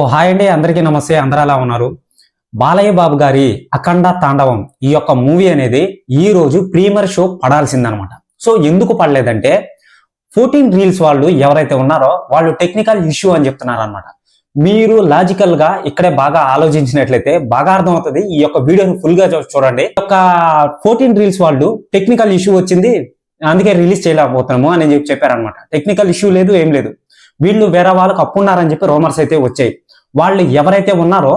ఓ hi అండి అందరికీ నమస్తే అందరూ ఉన్నారు? బాలయ్య బాబు గారి అఖండ తాండవం ఈ యొక్క మూవీ అనేది ఈ రోజు ప్రీమియర్ షో పడాల్సిందనమాట. సో ఎందుకు పడలేదంటే ఫోర్టీన్ రీల్స్ వాళ్ళు ఎవరైతే ఉన్నారో వాళ్ళు టెక్నికల్ ఇష్యూ అని చెప్తున్నారు అనమాట మీరు లాజికల్గా ఇక్కడే బాగా ఆలోచించినట్లయితే బాగా అర్థమవుతుంది ఈ యొక్క వీడియోని ఫుల్గా చూడండి. ఈ యొక్క ఫోర్టీన్ రీల్స్ వాళ్ళు టెక్నికల్ ఇష్యూ వచ్చింది అందుకే రిలీజ్ చేయలేకపోతున్నాము అని చెప్పి చెప్పారనమాట. టెక్నికల్ ఇష్యూ లేదు ఏం లేదు. వీళ్ళు వేరే వాళ్ళకి అప్పున్నారని చెప్పి రోమర్స్ అయితే వచ్చాయి. వాళ్ళు ఎవరైతే ఉన్నారో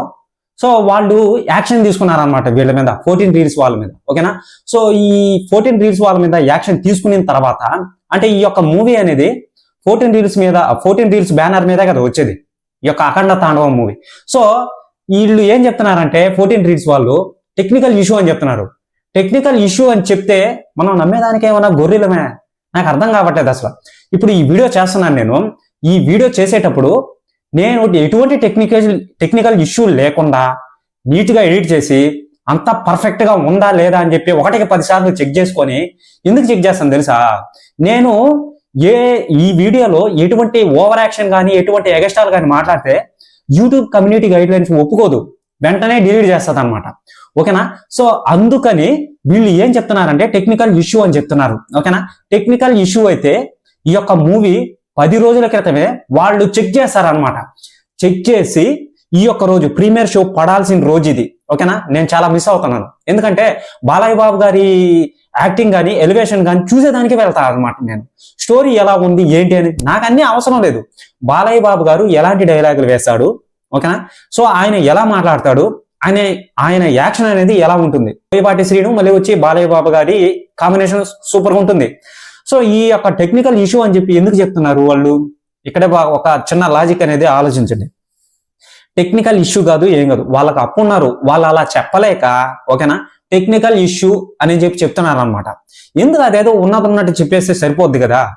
సో వాళ్ళు యాక్షన్ తీసుకున్నారనమాట వీళ్ళ మీద ఫోర్టీన్ రీల్స్ వాళ్ళ మీద ఓకేనా సో ఈ ఫోర్టీన్ రీల్స్ వాళ్ళ మీద యాక్షన్ తీసుకున్న తర్వాత అంటే ఈ యొక్క మూవీ అనేది ఫోర్టీన్ రీల్స్ మీద ఫోర్టీన్ రీల్స్ బ్యానర్ మీద కదా వచ్చేది ఈ యొక్క అఖండ తాండవం మూవీ. సో వీళ్ళు ఏం చెప్తున్నారంటే ఫోర్టీన్ రీల్స్ వాళ్ళు టెక్నికల్ ఇష్యూ అని చెప్తున్నారు. టెక్నికల్ ఇష్యూ అని చెప్తే మనం నమ్మేదానికి ఏమన్నా గొర్రెలమే? నాకు అర్థం కావట్లేదు అసలు. ఇప్పుడు ఈ వీడియో చేస్తున్నాను నేను. ఈ వీడియో చేసేటప్పుడు నేను ఎటువంటి టెక్నికల్ టెక్నికల్ ఇష్యూ లేకుండా నీట్గా ఎడిట్ చేసి అంత పర్ఫెక్ట్గా ఉందా లేదా అని చెప్పి ఒకటికి పది సార్లు చెక్ చేసుకొని ఎందుకు చెక్ చేస్తాను తెలుసా? నేను ఏ ఈ వీడియోలో ఎటువంటి ఓవర్ యాక్షన్ కానీ ఎటువంటి ఎగస్టాల్ కానీ మాట్లాడితే యూట్యూబ్ కమ్యూనిటీ గైడ్ లైన్స్ ఒప్పుకోదు. వెంటనే డిలీట్ చేస్తుంది అనమాట ఓకేనా? సో అందుకని వీళ్ళు ఏం చెప్తున్నారంటే టెక్నికల్ ఇష్యూ అని చెప్తున్నారు. ఓకేనా? టెక్నికల్ ఇష్యూ అయితే ఈ యొక్క మూవీ పది రోజుల క్రితమే వాళ్ళు చెక్ చేశారనమాట చెక్ చేసి ఈ యొక్క రోజు ప్రీమియర్ షో పడాల్సిన రోజు ఇది. ఓకేనా? నేను చాలా మిస్ అవుతున్నాను. ఎందుకంటే బాలయ్య బాబు గారి యాక్టింగ్ కానీ ఎలివేషన్ కానీ చూసేదానికి వెళ్తాను అనమాట నేను. స్టోరీ ఎలా ఉంది ఏంటి అని నాకు అన్ని అవసరం లేదు. బాలయ్య బాబు గారు ఎలాంటి డైలాగులు వేస్తాడు ఓకేనా? సో ఆయన ఎలా మాట్లాడతాడు ఆయన ఆయన యాక్షన్ అనేది ఎలా ఉంటుంది? పాటి శ్రీను మళ్ళీ వచ్చి బాలయ్య బాబు గారి కాంబినేషన్ సూపర్గా ఉంటుంది. సో ఈ యొక్క టెక్నికల్ ఇష్యూ అని చెప్పి ఎందుకు చెప్తున్నారు వాళ్ళు? ఇక్కడే బా- ఒక చిన్న లాజిక్ అనేది ఆలోచించండి. టెక్నికల్ ఇష్యూ కాదు ఏం కాదు. వాళ్ళకి అప్పు ఉన్నారు. వాళ్ళు అలా చెప్పలేక ఓకేనా? టెక్నికల్ ఇష్యూ అని చెప్పి చెప్తున్నారు అనమాట ఎందుకు అదేదో ఉన్నది ఉన్నట్టు చెప్పేస్తే సరిపోద్ది కదా?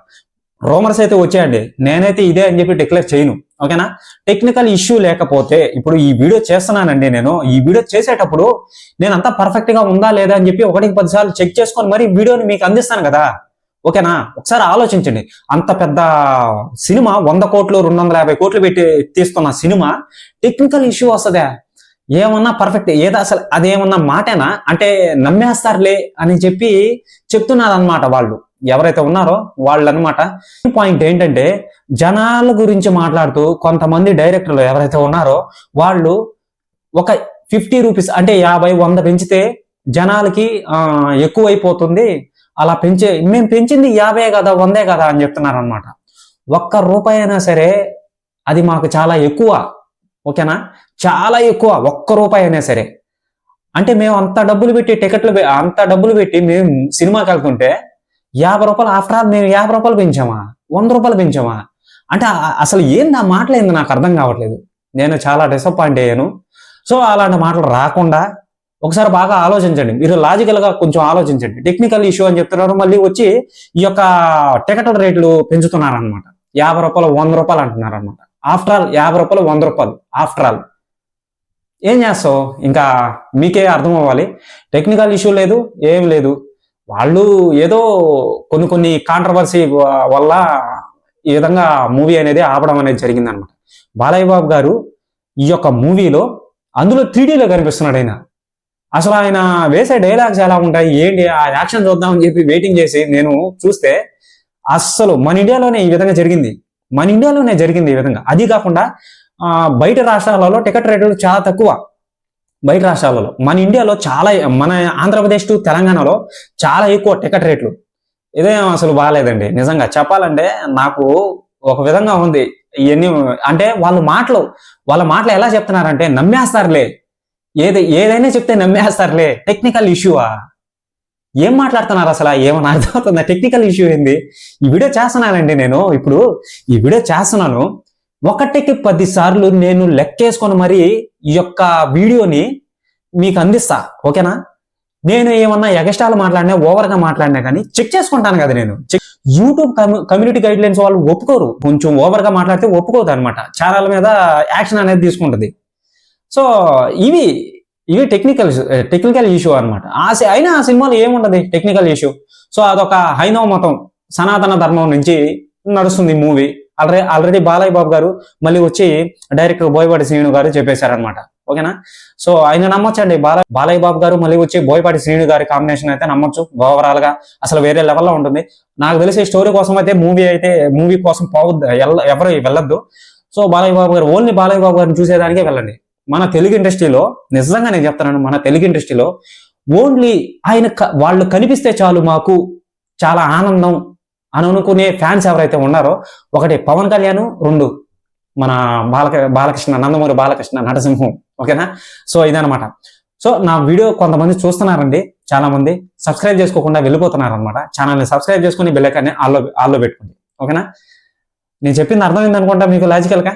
రోమర్స్ అయితే వచ్చాయండి. నేనైతే ఇదే అని చెప్పి డిక్లేర్ చేయను. ఓకేనా? టెక్నికల్ ఇష్యూ లేకపోతే ఇప్పుడు ఈ వీడియో చేస్తున్నానండి నేను. ఈ వీడియో చేసేటప్పుడు నేను అంతా పర్ఫెక్ట్గా ఉందా లేదా అని చెప్పి ఒకటికి పది సార్లు చెక్ చేసుకొని మరి వీడియోని మీకు అందిస్తాను కదా? ఓకేనా? ఒకసారి ఆలోచించండి. అంత పెద్ద సినిమా వంద కోట్లు రెండు వందల యాభై కోట్లు పెట్టి తీస్తున్న సినిమా టెక్నికల్ ఇష్యూ వస్తుందా. ఏమన్నా పర్ఫెక్ట్ ఏదో అసలు అదేమన్నా మాటేనా? అంటే నమ్మేస్తారులే అని చెప్పి చెప్తున్నారు అనమాట వాళ్ళు. ఎవరైతే ఉన్నారో వాళ్ళు అనమాట పాయింట్ ఏంటంటే జనాల గురించి మాట్లాడుతూ కొంతమంది డైరెక్టర్లు ఎవరైతే ఉన్నారో వాళ్ళు ఒక ఫిఫ్టీ రూపీస్ అంటే యాభై వంద పెంచితే జనాలకి ఎక్కువైపోతుంది. అలా పెంచే మేము పెంచింది యాభై కదా వందే కదా అని చెప్తున్నారు అనమాట ఒక్క రూపాయి అయినా సరే అది మాకు చాలా ఎక్కువ ఓకేనా? చాలా ఎక్కువ ఒక్క రూపాయి అయినా సరే. అంటే మేము అంత డబ్బులు పెట్టి టికెట్లు పె- అంత డబ్బులు పెట్టి మేము సినిమాకి వెళ్తుంటే యాభై రూపాయలు ఆఫ్టర్ ఆల్ మేము యాభై రూపాయలు పెంచామా? వంద రూపాయలు పెంచామా? అంటే అసలు ఏంది ఆ మాటలేంది నాకు అర్థం కావట్లేదు. నేను చాలా డిసప్పాయింట్ అయ్యాను. సో అలాంటి మాటలు రాకుండా ఒకసారి బాగా ఆలోచించండి. మీరు లాజికల్గా కొంచెం ఆలోచించండి. టెక్నికల్ ఇష్యూ అని చెప్తున్నారు. మళ్ళీ వచ్చి ఈ యొక్క టికెట్ల రేట్లు పెంచుతున్నారు అనమాట యాభై రూపాయలు వంద రూపాయలు అంటున్నారు అనమాట ఆఫ్టర్ ఆల్ యాభై రూపాయలు వంద రూపాయలు. ఆఫ్టర్ ఆల్ ఏం చేస్తావు? ఇంకా మీకే అర్థం అవ్వాలి. టెక్నికల్ ఇష్యూ లేదు ఏం లేదు. వాళ్ళు ఏదో కొన్ని కొన్ని కాంట్రవర్సీ వల్ల ఈ విధంగా మూవీ అనేది ఆపడం అనేది జరిగింది అనమాట బాలయ్య బాబు గారు ఈ యొక్క మూవీలో అందులో త్రీడీలో కనిపిస్తున్నాడు ఆయన. అసలు ఆయన వేసే డైలాగ్స్ ఎలా ఉంటాయి? ఏంటి? ఆ యాక్షన్ చూద్దామని చెప్పి వెయిటింగ్ చేసి నేను చూస్తే అస్సలు మన ఇండియాలోనే ఈ విధంగా జరిగింది. మన ఇండియాలోనే జరిగింది ఈ విధంగా. అది కాకుండా బయట రాష్ట్రాలలో టికెట్ రేట్లు చాలా తక్కువ. బయట రాష్ట్రాలలో. మన ఇండియాలో చాలా మన ఆంధ్రప్రదేశ్ టు తెలంగాణలో చాలా ఎక్కువ టికెట్ రేట్లు ఇదేం అసలు బాగాలేదండి. నిజంగా చెప్పాలంటే నాకు ఒక విధంగా ఉంది. ఇవన్నీ అంటే వాళ్ళ మాటలు వాళ్ళ మాటలు ఎలా చెప్తున్నారంటే నమ్మేస్తారులే. ఏది ఏదైనా చెప్తే నమ్మేస్తారులే. టెక్నికల్ ఇష్యూవా ఏం మాట్లాడుతున్నారు అసలు? ఏమన్నా అర్థమవుతుందా. టెక్నికల్ ఇష్యూ ఏంది? ఈ వీడియో చేస్తున్నానండి నేను. ఇప్పుడు ఈ వీడియో చేస్తున్నాను. ఒకటికి పది సార్లు నేను లెక్కేసుకొని మరి ఈ యొక్క వీడియోని మీకు అందిస్తా. ఓకేనా? నేను ఏమన్నా ఎగస్టాలు మాట్లాడినా ఓవర్గా మాట్లాడినా కానీ చెక్ చేసుకుంటాను కదా నేను. Check YouTube community guidelines వాళ్ళు ఒప్పుకోరు. కొంచెం ఓవర్గా మాట్లాడితే ఒప్పుకోదు అనమాట ఛానల్ మీద యాక్షన్ అనేది తీసుకుంటుంది. సో ఇవి ఇవి టెక్నికల్ టెక్నికల్ ఇష్యూ అనమాట ఆ సి- అయినా ఆ సినిమాలో ఏముండదు టెక్నికల్ ఇష్యూ సో అదొక హైందవ మతం సనాతన ధర్మం నుంచి నడుస్తుంది movie. Already already Balayya Babu గారు మళ్ళీ వచ్చి డైరెక్ట్ బోయపాటి శ్రీను గారు చెప్పేశారనమాట ఓకేనా? సో ఆయన నమ్మొచ్చండి. బాల బాలయ్య బాబు గారు మళ్ళీ వచ్చి బోయపాటి శ్రీను గారి కాంబినేషన్ అయితే నమ్మొచ్చు. ఓవరాల్గా అసలు వేరే లెవెల్లో ఉంటుంది. నాకు తెలిసి స్టోరీ కోసం అయితే మూవీ అయితే మూవీ కోసం పోవద్దు ఎవరు వెళ్ళొద్దు. సో బాలయ్య బాబు గారు ఓన్లీ బాలయ్య బాబు గారిని చూసేదానికే వెళ్ళండి. మన తెలుగు ఇండస్ట్రీలో నిజంగా నేను చెప్తున్నాను మన తెలుగు ఇండస్ట్రీలో ఓన్లీ ఆయన వాళ్ళు కనిపిస్తే చాలు మాకు చాలా ఆనందం అని అనుకునే ఫ్యాన్స్ ఎవరైతే ఉన్నారో ఒకటి పవన్ కళ్యాణ్ రెండు మన బాలక బాలకృష్ణ నందమూరి బాలకృష్ణ నటసింహం ఓకేనా? సో ఇదనమాట సో నా వీడియో కొంతమంది చూస్తున్నారండి చాలా మంది సబ్స్క్రైబ్ చేసుకోకుండా వెళ్ళిపోతున్నారు అనమాట ఛానల్ని సబ్స్క్రైబ్ చేసుకుని బెల్లకాన్ని ఆల్లో ఆల్లో పెట్టుకోండి ఓకేనా? నేను చెప్పింది అర్థమైంది అనుకుంటా మీకు లాజికల్గా